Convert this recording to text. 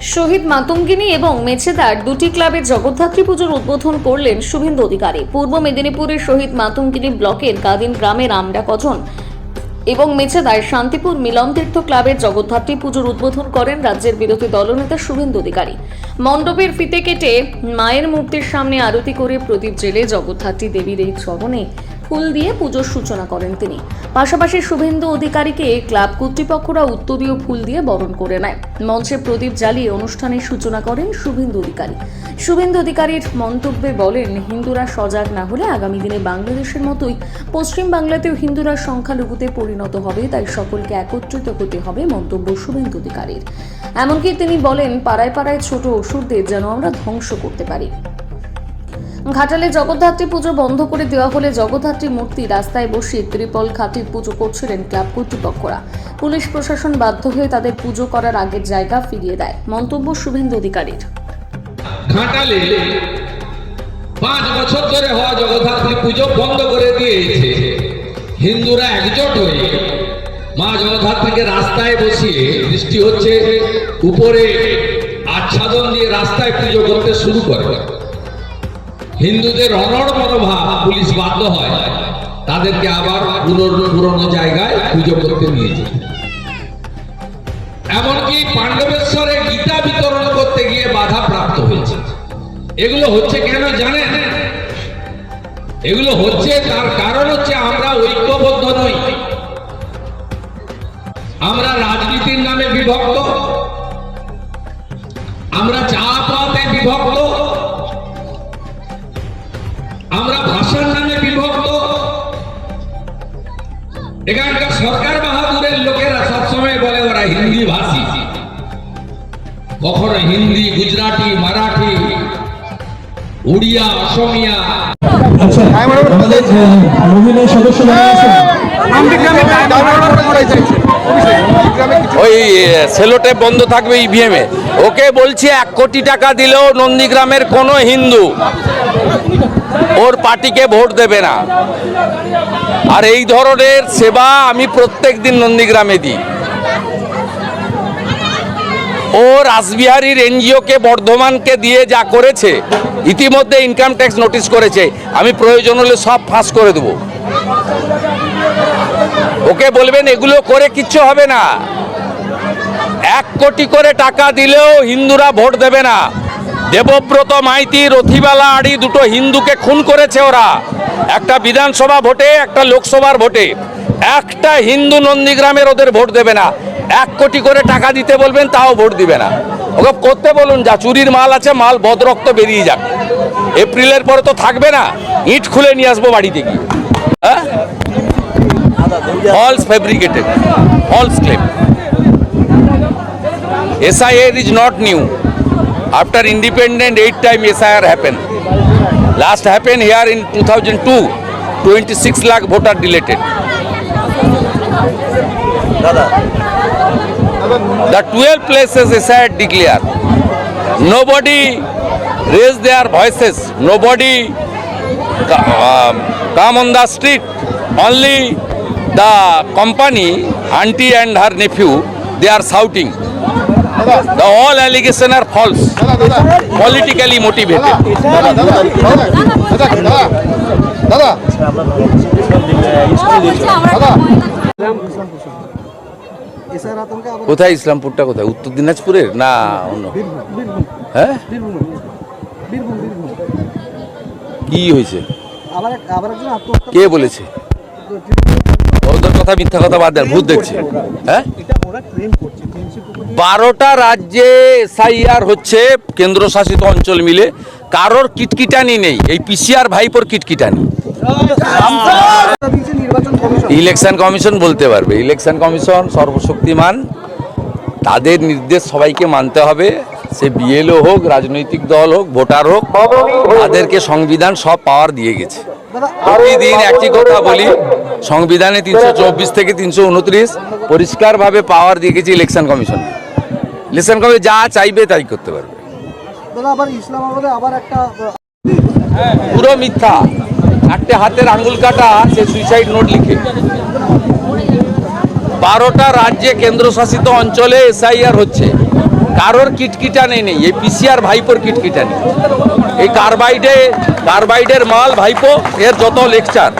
শহীদ মাতঙ্গিনী এবং মেছেদার দুটি ক্লাবের জগদ্ধাত্রী পুজোর উদ্বোধন করলেন শুভেন্দু অধিকারী। পূর্ব মেদিনীপুরের শহীদ মাতঙ্গিনী ব্লকের গাদিন গ্রামের আমডা কজন এবং মেছেদায় শান্তিপুর মিলনতীর্থ ক্লাবের জগদ্ধাত্রী পুজোর উদ্বোধন করেন রাজ্যের বিরোধী দলনেতা শুভেন্দু অধিকারী। মণ্ডপের ফিতে কেটে মায়ের মূর্তির সামনে আরতি করে প্রদীপ জেলে জগদ্ধাত্রী দেবীর এই চরণে ফুল দিয়ে পুজোর সূচনা করেন তিনি। পাশাপাশি শুভেন্দু অধিকারীকে ক্লাব কর্তৃপক্ষরা উত্তরীয় ফুল দিয়ে বরণ করে নেয়। মঞ্চে প্রদীপ জ্বালিয়ে অনুষ্ঠানের সূচনা করেন শুভেন্দু অধিকারী। শুভেন্দু অধিকারীর মন্তব্যে বলেন, হিন্দুরা সজাগ না হলে আগামী দিনে বাংলাদেশের মতোই পশ্চিম বাংলাতেও হিন্দুরা সংখ্যালঘুতে পরিণত হবে, তাই সকলকে একত্রিত হতে হবে মন্তব্য শুভেন্দু অধিকারীর। এমনকি তিনি বলেন, পাড়ায় পাড়ায় ছোট অসুরদের যেন আমরা ধ্বংস করতে পারি। ঘাটালে জগদ্ধাত্রী পুজো বন্ধ করে দেওয়া হলে জগদ্ধাত্রী মূর্তি রাস্তায় বসিয়ে ত্রিপল খাটির পুজো করছিলেন ক্লাব কর্তৃপক্ষরা। পুলিশ প্রশাসন বাধ্য হয়ে তাদের পুজো করার আগের জায়গা ফিরিয়ে দেয়। মন্তব্য শুভেন্দু অধিকারীর। ঘাটালে পাঁচ বছর ধরে হওয়া জগদ্ধাত্রী পুজো বন্ধ করে দিয়েছে। হিন্দুরা একজোট হয়ে মা জগদ্ধাত্রীকে রাস্তায় বসিয়ে বৃষ্টি হচ্ছে, উপরে আচ্ছাদন দিয়ে রাস্তায় পুজো করতে শুরু করে। হিন্দুদের অনড় মনোভাব পুলিশ বাধ্য হয়। তাদেরকে আবার পুরনো জায়গায় পুজো করতে নিয়ে যায় এমনকি পাণ্ডবেশ্বরে গীতা বিতরণ করতে গিয়ে বাধা প্রাপ্ত হয়েছে। এগুলো হচ্ছে কেন জানেন? এগুলো হচ্ছে তার কারণ হচ্ছে আমরা ঐক্যবদ্ধ নই। আমরা রাজনীতির নামে বিভক্ত এখানকার সরকার বাহাদুরের লোকেরা সবসময় বলে ওরা হিন্দি ভাষী কখনো হিন্দি গুজরাটি মারাঠি উড়িয়া অসমিয়া। আচ্ছা আমাদের মহিলা সদস্য যারা আছেন। ওই সেলোটেপ বন্ধ থাকবে ইভিএম এ। ওকে বলছি এক কোটি টাকা দিলেও নন্দীগ্রামের কোনো হিন্দু ওর পার্টিকে ভোট দেবে না। আর এই ধরনের সেবা আমি প্রত্যেক দিন নন্দীগ্রামে দিই। ও রাসবিহারীর এনজিওকে, বর্ধমানকে দিয়ে যা করেছে, ইতিমধ্যে ইনকাম ট্যাক্স নোটিশ করেছে, আমি প্রয়োজন হলে সব ফাঁস করে দেবো। ওকে বলবেন, এগুলো করে কিচ্ছু হবে না। এক কোটি করে টাকা দিলেও হিন্দুরা ভোট দেবে না। দেবব্রত, মাইতি, রথিবালা, আড়ি দুটো হিন্দুকে খুন করেছে ওরা। একটা বিধানসভা ভোটে একটা লোকসভার ভোটে। একটা হিন্দু নন্দীগ্রামের ওদের ভোট দেবে না। এক কোটি করে টাকা দিতে বলবেন তাও ভোট দিবে না। ওকে করতে বলুন যা চুরির মাল আছে মাল বদরক্ত বেরিয়ে যাক। এপ্রিলের পরে তো থাকবে না। ইট খুলে নিয়ে আসব বাড়িতে গিয়ে। হ্যাঁ? False fabricated, false claim. SIR is not new. After independent, eight time SIR happened. Last happened here in 2002, 26 lakh voter deleted. The 12 places SIR declare. Nobody raised their voices. Nobody um, come on the street. Only the company, auntie and her nephew, they are shouting. The all allegation are false, politically motivated. কোথায় ইসলামপুরটা কোথায়? উত্তর দিনাজপুরের? না অন্য। হ্যাঁ? কি হয়েছে? কে বলেছে? কথা মিথ্যা কথা বাদ দেন ভূত দেখছে। হ্যাঁ? বারোটা রাজ্যে এসআইআর হচ্ছে কেন্দ্রশাসিত অঞ্চল মিলে। কারোর কিটকিটানি নেই। এই পিসিআর ভাইপোর কিটকিটানি। ইলেকশন কমিশন বলতে পারবে। ইলেকশন কমিশন সর্বশক্তিমান। তাদের নির্দেশ সবাইকে মানতে হবে। সে বিএলও হোক, রাজনৈতিক দল হোক, ভোটার হোক, তাদেরকে সংবিধান সব পাওয়ার দিয়ে গেছে। প্রতিদিন একই কথা বলি, সংবিধানে তিনশো চব্বিশ থেকে তিনশো উনত্রিশ পরিষ্কারভাবে পাওয়ার দিয়ে গেছে ইলেকশন কমিশন। ইলেকশন কমিশন যা চাইবে তাই করতে পারবে পুরো মিথ্যা চারটে হাতের আঙ্গুল কাটা সে সুইসাইড নোট লিখে বারোটা রাজ্যে কেন্দ্রশাসিত অঞ্চলে এসআইআর হচ্ছে কারোর কিটকিটানি নেই এই পিসিআর ভাইপোর কিটকিটানি এই কার্বাইডে কার্বাইডের মাল ভাইপো এর যত লেকচার